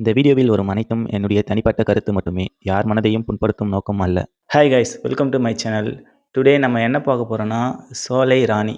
இந்த வீடியோவில் வரும் அனைத்தும் என்னுடைய தனிப்பட்ட கருத்து மட்டுமே. யார் மனதையும் புண்படுத்தும் நோக்கம் அல்ல. Hi guys welcome to my channel today நம்ம என்ன பார்க்க போகிறோன்னா சோலை ராணி.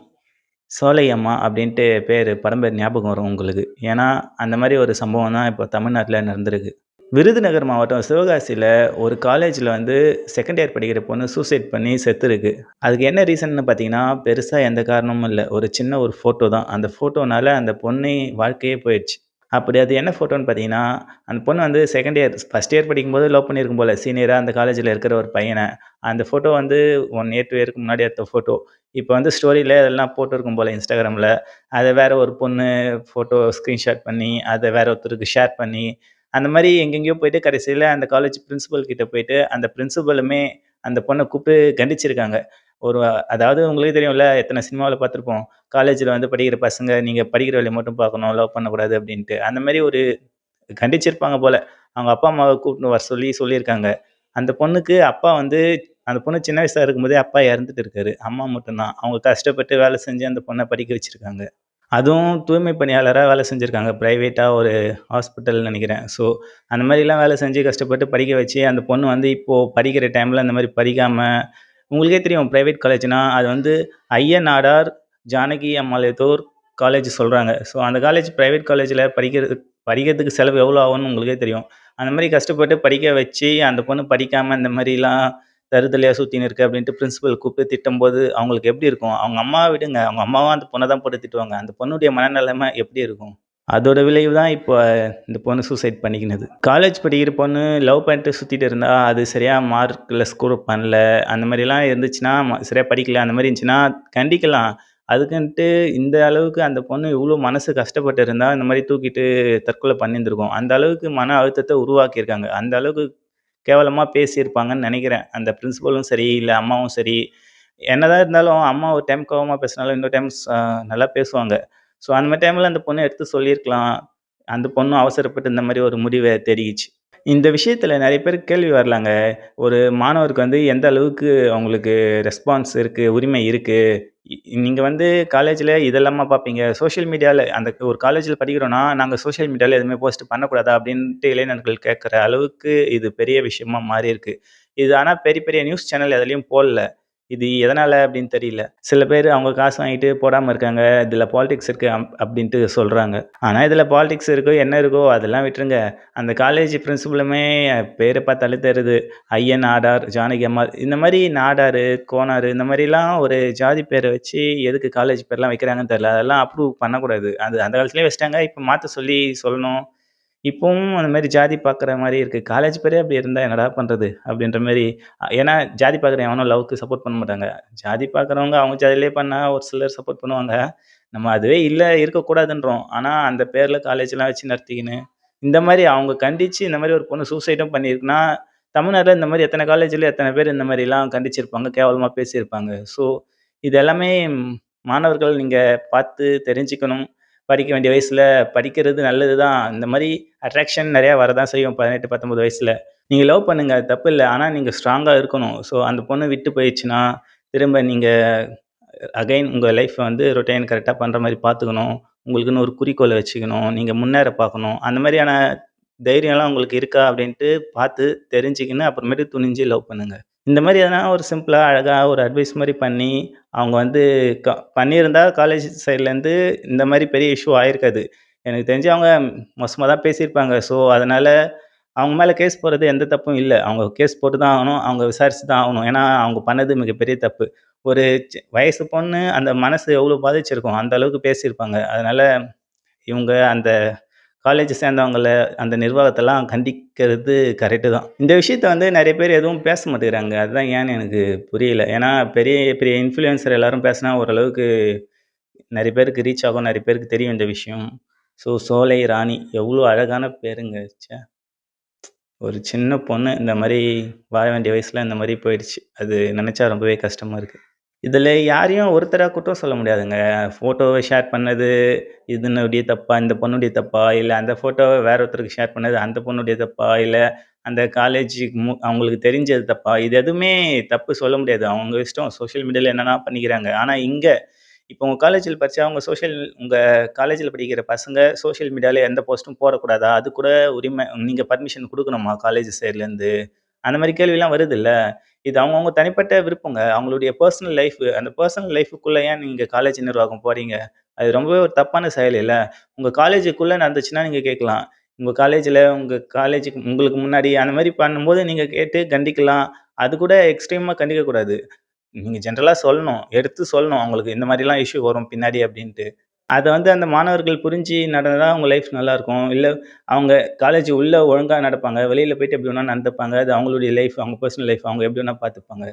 சோலை அம்மா அப்படின்ட்டு பேர் படம் பேர் ஞாபகம் வரும் உங்களுக்கு. ஏன்னா அந்த மாதிரி ஒரு சம்பவம் தான் இப்போ தமிழ்நாட்டில் நடந்திருக்கு. விருதுநகர் மாவட்டம் சிவகாசியில் ஒரு காலேஜில் வந்து செகண்ட் இயர் படிக்கிற பொண்ணு சூசைட் பண்ணி செத்துருக்கு. அதுக்கு என்ன ரீசன்னு பார்த்தீங்கன்னா பெருசாக எந்த காரணமும் இல்லை. ஒரு சின்ன ஒரு ஃபோட்டோ தான். அந்த ஃபோட்டோனால அந்த பொண்ணு வாழ்க்கையே போயிடுச்சு. அப்படி அது என்ன ஃபோட்டோன்னு பார்த்தீங்கன்னா அந்த பொண்ணு வந்து செகண்ட் இயர் ஃபஸ்ட் இயர் படிக்கும்போது லவ் பண்ணியிருக்கும் போல் சீனியராக அந்த காலேஜில் இருக்கிற ஒரு பையனை. அந்த ஃபோட்டோ வந்து ஒன் இயர் டூ இயருக்கு முன்னாடி எடுத்த ஃபோட்டோ இப்போ வந்து ஸ்டோரியில் அதெல்லாம் போட்டிருக்கும் போல் இன்ஸ்டாகிராமில் அதை வேற ஒரு பொண்ணு ஃபோட்டோ ஸ்க்ரீன்ஷாட் பண்ணி அதை வேற ஒருத்தருக்கு ஷேர் பண்ணி அந்த மாதிரி எங்கெங்கேயோ போயிட்டு கடைசியில் அந்த காலேஜ் பிரின்சிபல் கிட்டே போயிட்டு அந்த பிரின்சிபலுமே அந்த பொண்ணை கூப்பிட்டு கண்டிச்சிருக்காங்க. ஒரு அதாவது உங்களுக்கு தெரியும்ல எத்தனை சினிமாவில் பார்த்துருப்போம். காலேஜில் வந்து படிக்கிற பசங்க நீங்கள் படிக்கிற வேலையை மட்டும் பார்க்கணும் லவ் பண்ணக்கூடாது அப்படின்ட்டு. அந்த மாதிரி ஒரு கண்டிச்சிருப்பாங்க போல். அவங்க அப்பா அம்மாவை கூப்பிட்டு வர சொல்லி சொல்லியிருக்காங்க. அந்த பொண்ணுக்கு அப்பா வந்து அந்த பொண்ணு சின்ன வயசாக இருக்கும்போதே அப்பா இறந்துட்டு இருக்காரு. அம்மா மட்டும்தான். அவங்க கஷ்டப்பட்டு வேலை செஞ்சு அந்த பொண்ணை படிக்க வச்சுருக்காங்க. அதுவும் தூய்மை பணியாளராக வேலை செஞ்சுருக்காங்க. ப்ரைவேட்டாக ஒரு ஹாஸ்பிட்டல் நினைக்கிறேன். ஸோ அந்த மாதிரிலாம் வேலை செஞ்சு கஷ்டப்பட்டு படிக்க வச்சு அந்த பொண்ணு வந்து இப்போது படிக்கிற டைமில் அந்த மாதிரி படிக்காமல் உங்களுக்கே தெரியும் ப்ரைவேட் காலேஜ்னால் அது வந்து ஐயநாடார் ஜானகி அம்மாளேத்தோர் காலேஜ் சொல்கிறாங்க ஸோ அந்த காலேஜ் ப்ரைவேட் காலேஜில் படிக்கிறது படிக்கிறதுக்கு செலவு எவ்வளோ ஆகும்னு உங்களுக்கே தெரியும். அந்த மாதிரி கஷ்டப்பட்டு படிக்க வச்சு அந்த பொண்ணு படிக்காமல் இந்த மாதிரிலாம் தருதலையாக சுற்றின்னு இருக்கு அப்படின்ட்டு பிரின்ஸிபல் கூப்பிட்டு திட்டும்போது அவங்களுக்கு எப்படி இருக்கும்? அவங்க அம்மாவை விடுங்க. அவங்க அம்மாவும் அந்த பொண்ணை தான் போட்டு திட்டுவாங்க. அந்த பொண்ணுடைய மனநிலைமை எப்படி இருக்கும்? அதோட விளைவு தான் இப்போ இந்த பொண்ணு சூசைட் பண்ணிக்கினது. காலேஜ் படிக்கிற பொண்ணு லவ் பண்ணிட்டு சுற்றிட்டு இருந்தால் அது சரியாக மார்க்கில் ஸ்கோர் பண்ணல அந்த மாதிரிலாம் இருந்துச்சுன்னா சரியாக படிக்கல அந்த மாதிரி இருந்துச்சுன்னா கண்டிக்கலாம். அதுக்குன்ட்டு இந்த அளவுக்கு அந்த பொண்ணு இவ்வளோ மனசு கஷ்டப்பட்டு இருந்தால் இந்த மாதிரி தூக்கிட்டு தற்கொலை பண்ணியிருந்துருக்கோம். அந்த அளவுக்கு மன அழுத்தத்தை உருவாக்கியிருக்காங்க. அந்த அளவுக்கு கேவலமாக பேசியிருப்பாங்கன்னு நினைக்கிறேன். அந்த பிரின்சிபலும் சரி இல்லை அம்மாவும் சரி. என்னதான் இருந்தாலும் அம்மா ஒரு டைம் கோவமாக பேசினாலும் இன்னொரு டைம் நல்லா பேசுவாங்க. ஸோ அந்த மாதிரி டைமில் அந்த பொண்ணு எடுத்து சொல்லியிருக்கலாம். அந்த பொண்ணும் அவசரப்பட்டு இந்த மாதிரி ஒரு முடிவை தெரிவிச்சு இந்த விஷயத்தில் நிறைய பேர் கேள்வி வரலாங்க. ஒரு மாணவருக்கு வந்து எந்த அளவுக்கு அவங்களுக்கு ரெஸ்பான்ஸ் இருக்குது உரிமை இருக்குது நீங்கள் வந்து காலேஜில் இதெல்லாமா பார்ப்பீங்க. சோஷியல் மீடியாவில் அந்த ஒரு காலேஜில் படிக்கிறோன்னா நாங்கள் சோஷியல் மீடியாவில் எதுவுமே போஸ்ட் பண்ணக்கூடாதா? அப்படின்ட்டு இளைஞர்கள் கேட்குற அளவுக்கு இது பெரிய விஷயமா மாறியிருக்கு. இது ஆனால் பெரிய பெரிய நியூஸ் சேனல் எதுலேயும் போடல. இது எதனால் அப்படின்னு தெரியல. சில பேர் அவங்க காசு வாங்கிட்டு போடாமல் இருக்காங்க. இதில் பாலிடிக்ஸ் இருக்குது அப் அப்படின்ட்டு சொல்கிறாங்க ஆனால் இதில் பாலிடிக்ஸ் இருக்கோ என்ன இருக்கோ அதெல்லாம் விட்டுருங்க. அந்த காலேஜ் பிரின்சிபலுமே பேரை பார்த்தாலே தருது ஐயன் நாடார் ஜானகி அம்மாள் இந்த மாதிரி நாடார் கோனார் இந்த மாதிரிலாம் ஒரு ஜாதி பேரை வச்சு எதுக்கு காலேஜ் பேர்லாம் வைக்கிறாங்கன்னு தெரியல. அதெல்லாம் அப்ரூவ் பண்ணக்கூடாது. அது அந்த காலத்துலேயே வச்சிட்டாங்க. இப்போ மாற்ற சொல்லி சொல்லணும். இப்போவும் அந்த மாதிரி ஜாதி பார்க்குற மாதிரி இருக்குது காலேஜ் பேரே அப்படி இருந்தால் என்னடா பண்ணுறது அப்படின்ற மாதிரி ஏன்னா ஜாதி பார்க்குற எவனும் லவ்க்கு சப்போர்ட் பண்ண மாட்டாங்க. ஜாதி பார்க்குறவங்க அவங்க ஜாதியிலே பண்ணால் ஒரு சிலர் சப்போர்ட் பண்ணுவாங்க. நம்ம அதுவே இல்லை இருக்கக்கூடாதுன்றோம். ஆனால் அந்த பேரில் காலேஜ்லாம் வச்சு நடத்திக்கின்னு இந்த மாதிரி அவங்க கண்டித்து இந்த மாதிரி ஒரு பொண்ணு சூசைடும் பண்ணியிருக்குன்னா தமிழ்நாட்டில் இந்த மாதிரி எத்தனை காலேஜில் எத்தனை பேர் இந்த மாதிரிலாம் கண்டிச்சிருப்பாங்க கேவலமாக பேசியிருப்பாங்க. ஸோ இது எல்லாமே மாணவர்கள் நீங்கள் பார்த்து தெரிஞ்சுக்கணும். படிக்க வேண்டிய வயசில் படிக்கிறது நல்லது தான் இந்த மாதிரி அட்ராக்ஷன் நிறையா வரதான் செய்யும் பதினெட்டு பத்தொம்பது வயசில். நீங்கள் லவ் பண்ணுங்க அது தப்பு இல்லை. ஆனால் நீங்கள் ஸ்ட்ராங்காக இருக்கணும். ஸோ அந்த பொண்ணு விட்டு போயிடுச்சுன்னா திரும்ப நீங்கள் அகைன் உங்கள் லைஃப்பை வந்து ரொட்டைன் கரெக்டாக பண்ணுற மாதிரி பார்த்துக்கணும் உங்களுக்குன்னு ஒரு குறிக்கோளை வச்சுக்கணும். நீங்கள் முன்னேற பார்க்கணும். அந்த மாதிரியான தைரியம்லாம் உங்களுக்கு இருக்கா அப்படின்ட்டு பார்த்து தெரிஞ்சுக்கின்னு அப்புறமேட்டு துணிஞ்சு லவ் பண்ணுங்கள் இந்த மாதிரி எதனா ஒரு சிம்பிளாக அழகாக ஒரு அட்வைஸ் மாதிரி பண்ணி அவங்க வந்து க பண்ணியிருந்தா காலேஜ் சைட்லேருந்து இந்த மாதிரி பெரிய இஷ்யூ ஆயிருக்காது. எனக்கு தெரிஞ்சு அவங்க மோசமாக தான் பேசியிருப்பாங்க. ஸோ அதனால் அவங்க மேலே கேஸ் போடுறது எந்த தப்பும் இல்லை. அவங்க கேஸ் போட்டு தான் ஆகணும். அவங்க விசாரித்து தான் ஆகணும். ஏன்னா அவங்க பண்ணது மிகப்பெரிய தப்பு. ஒரு வயசு பொண்ணு அந்த மனசு எவ்வளோ பாதிச்சிருக்கும்? அந்த அளவுக்கு பேசியிருப்பாங்க. அதனால் இவங்க அந்த காலேஜ் சேர்ந்தவங்கள அந்த நிர்வாகத்தெல்லாம் கண்டிக்கிறது கரெக்டு தான். இந்த விஷயத்த வந்து நிறைய பேர் எதுவும் பேச மாட்டேங்கிறாங்க. அதுதான் ஏன்னு எனக்கு புரியல. ஏன்னா பெரிய பெரிய இன்ஃப்ளூயன்சர் எல்லாரும் பேசினா ஓரளவுக்கு நிறைய பேருக்கு ரீச் ஆகும் நிறைய பேருக்கு தெரியும் இந்த விஷயம். ஸோ சோலை ராணி எவ்வளோ அழகான பேருங்க. ச்சே. ஒரு சின்ன பொண்ணு இந்த மாதிரி வாழ வேண்டிய வயசில் இந்த மாதிரி போயிடுச்சு. அது நினச்சா ரொம்பவே கஷ்டமாக இருக்குது இதில் யாரையும் ஒருத்தராக குற்றம் சொல்ல முடியாதுங்க ஃபோட்டோவை ஷேர் பண்ணது இதனுடைய தப்பா இந்த பொண்ணுடைய தப்பா இல்லை அந்த ஃபோட்டோவை வேற ஒருத்தருக்கு ஷேர் பண்ணது அந்த பொண்ணுடைய தப்பா இல்லை அந்த காலேஜ் அவங்களுக்கு தெரிஞ்சது தப்பா இது எதுவுமே தப்பு சொல்ல முடியாது அவங்க இஷ்டம் சோஷியல் மீடியாவில் என்னென்னா பண்ணிக்கிறாங்க ஆனால் இங்கே இப்போ உங்கள் காலேஜில் படித்தா அவங்க சோஷியல் உங்கள் காலேஜில் படிக்கிற பசங்க சோஷியல் மீடியாவில் எந்த போஸ்ட்டும் போடக்கூடாதா? அது கூட உரிமை நீங்கள் பர்மிஷன் கொடுக்கணுமா காலேஜ் சைட்லேருந்து? அந்த மாதிரி கேள்விலாம் வருதுல்ல. இது அவங்கவுங்க தனிப்பட்ட விருப்பங்க. அவங்களுடைய பர்சனல் லைஃப். அந்த பர்சனல் லைஃபுக்குள்ளே ஏன் நீங்கள் காலேஜ் நிர்வாகம் போகிறீங்க அது ரொம்பவே ஒரு தப்பான செயல் இல்லை உங்கள் காலேஜுக்குள்ளே நடந்துச்சுன்னா நீங்கள் கேட்கலாம். உங்கள் காலேஜில் உங்கள் காலேஜுக்கு உங்களுக்கு முன்னாடி அந்த மாதிரி பண்ணும்போது நீங்கள் கேட்டு கண்டிக்கலாம். அது கூட எக்ஸ்ட்ரீமாக கண்டிக்கக்கூடாது. நீங்கள் ஜென்ரலாக சொல்லணும். எடுத்து சொல்லணும். அவங்களுக்கு இந்த மாதிரிலாம் இஷ்யூ வரும் பின்னாடி அப்படின்ட்டு அதை வந்து அந்த மாணவர்கள் புரிஞ்சு நடந்தால் அவங்க லைஃப் நல்லாயிருக்கும் இல்லை அவங்க காலேஜ் உள்ளே ஒழுங்காக நடப்பாங்க. வெளியில் போயிட்டு எப்படி வேணால் நடந்துப்பாங்க. அது அவங்களுடைய லைஃப். அவங்க பர்சனல் லைஃப். அவங்க எப்படி வேணால் பார்த்துப்பாங்க.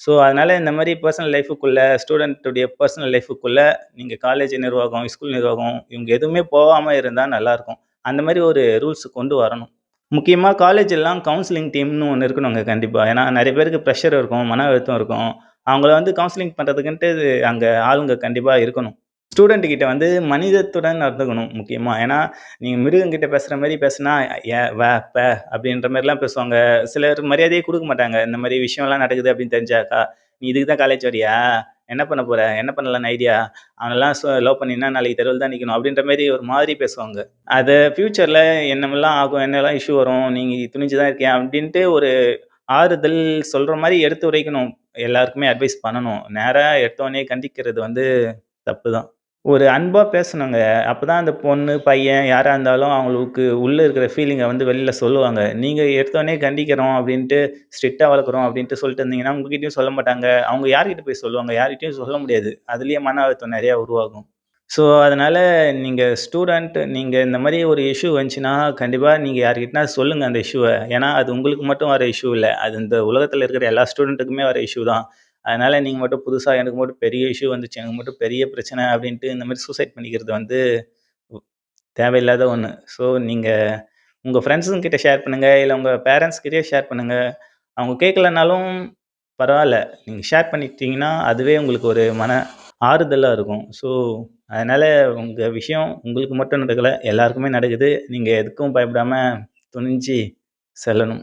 ஸோ, அதனால் இந்த மாதிரி பர்சனல் லைஃபுக்குள்ளே ஸ்டூடெண்ட்டுடைய பர்சனல் லைஃபுக்குள்ளே நீங்கள் காலேஜ் நிர்வாகம், ஸ்கூல் நிர்வாகம் இவங்க எதுவுமே போகாமல் இருந்தால் நல்லாயிருக்கும் அந்த மாதிரி ஒரு ரூல்ஸ் கொண்டு வரணும். முக்கியமாக காலேஜ் எல்லாம் கவுன்சிலிங் டீம்னு ஒண்ணு இருக்கணுங்க கண்டிப்பாக ஏன்னா நிறைய பேருக்கு ப்ரெஷர் இருக்கும். மன அழுத்தம் இருக்கும். அவங்கள வந்து கவுன்சிலிங் பண்ணுறதுக்குன்ட்டு அங்கே ஆளுங்க கண்டிப்பாக இருக்கணும். ஸ்டூடெண்ட்டுக்கிட்ட வந்து மனிதத்துடன் நடந்துக்கணும் முக்கியமாக ஏன்னா நீங்கள் மிருகங்கிட்ட பேசுகிற மாதிரி பேசுனா, ஏ வ, ப அப்படின்ற மாதிரிலாம் பேசுவாங்க. சிலர் மரியாதையே கொடுக்க மாட்டாங்க. இந்த மாதிரி விஷயம்லாம் நடக்குது அப்படின்னு தெரிஞ்சாக்கா, "நீ இதுக்கு தான் காலேஜ் வரியா? என்ன பண்ண போகிற என்ன பண்ணலான்னு ஐடியா? அவனெல்லாம் லவ் பண்ணினா நாளைக்கு தெருவில் தான் நிற்கணும் அப்படின்ற மாதிரி ஒரு மாதிரி பேசுவாங்க. அதை ஃப்யூச்சரில் என்னமெல்லாம் ஆகும்? என்னெல்லாம் இஷ்யூ வரும்? நீங்கள் துணிஞ்சு தான் இருக்கியா? அப்படின்ட்டு ஒரு ஆறுதல் சொல்கிற மாதிரி எடுத்து உரைக்கணும் எல்லாருக்குமே அட்வைஸ் பண்ணணும். நேராக எடுத்தோடனே கண்டிக்கிறது வந்து தப்பு தான். ஒரு அன்பாக பேசணுங்க. அப்போ தான் அந்த பொண்ணு, பையன் யாராக இருந்தாலும் அவங்களுக்கு உள்ளே இருக்கிற ஃபீலிங்கை வந்து வெளியில் சொல்லுவாங்க. நீங்கள் எடுத்தோடனே கண்டிக்கிறோம் அப்படின்ட்டு ஸ்ட்ரிக்டாக வளர்க்குறோம் அப்படின்ட்டு சொல்லிட்டு இருந்தீங்கன்னா, உங்ககிட்டயும் சொல்ல மாட்டாங்க. அவங்க யார்கிட்ட போய் சொல்லுவாங்க? யார்கிட்டயும் சொல்ல முடியாது. அதுலேயே மன அழுத்தம் நிறையா உருவாகும். ஸோ, அதனால் நீங்கள் ஸ்டூடெண்ட் நீங்கள் இந்த மாதிரி ஒரு இஷ்யூ வந்துச்சுன்னா, கண்டிப்பாக நீங்கள் யார்கிட்டனா சொல்லுங்கள் அந்த இஷ்யூவை ஏன்னா அது உங்களுக்கு மட்டும் வர இஷ்யூ இல்லை அது இந்த உலகத்தில் இருக்கிற எல்லா ஸ்டூடெண்ட்டுக்குமே வர இஷ்யூ தான். அதனால் நீங்கள் மட்டும் புதுசாக எனக்கு மட்டும் பெரிய இஷ்யூ வந்துச்சு. எனக்கு மட்டும் பெரிய பிரச்சனை அப்படின்ட்டு இந்த மாதிரி சூசைட் பண்ணிக்கிறது வந்து தேவையில்லாத ஒன்று ஸோ, நீங்கள் உங்கள் ஃப்ரெண்ட்ஸுங்கிட்ட ஷேர் பண்ணுங்கள் இல்லை உங்கள் பேரண்ட்ஸ்கிட்டே ஷேர் பண்ணுங்கள் அவங்க கேட்கலனாலும் பரவாயில்ல நீங்கள் ஷேர் பண்ணிட்டீங்கன்னா அதுவே உங்களுக்கு ஒரு மன ஆறுதலாக இருக்கும். ஸோ, அதனால் உங்கள் விஷயம் உங்களுக்கு மட்டும் நடக்கலை எல்லாருக்குமே நடக்குது. நீங்கள் எதுக்கும் பயப்படாமல் துணிஞ்சு செல்லணும்.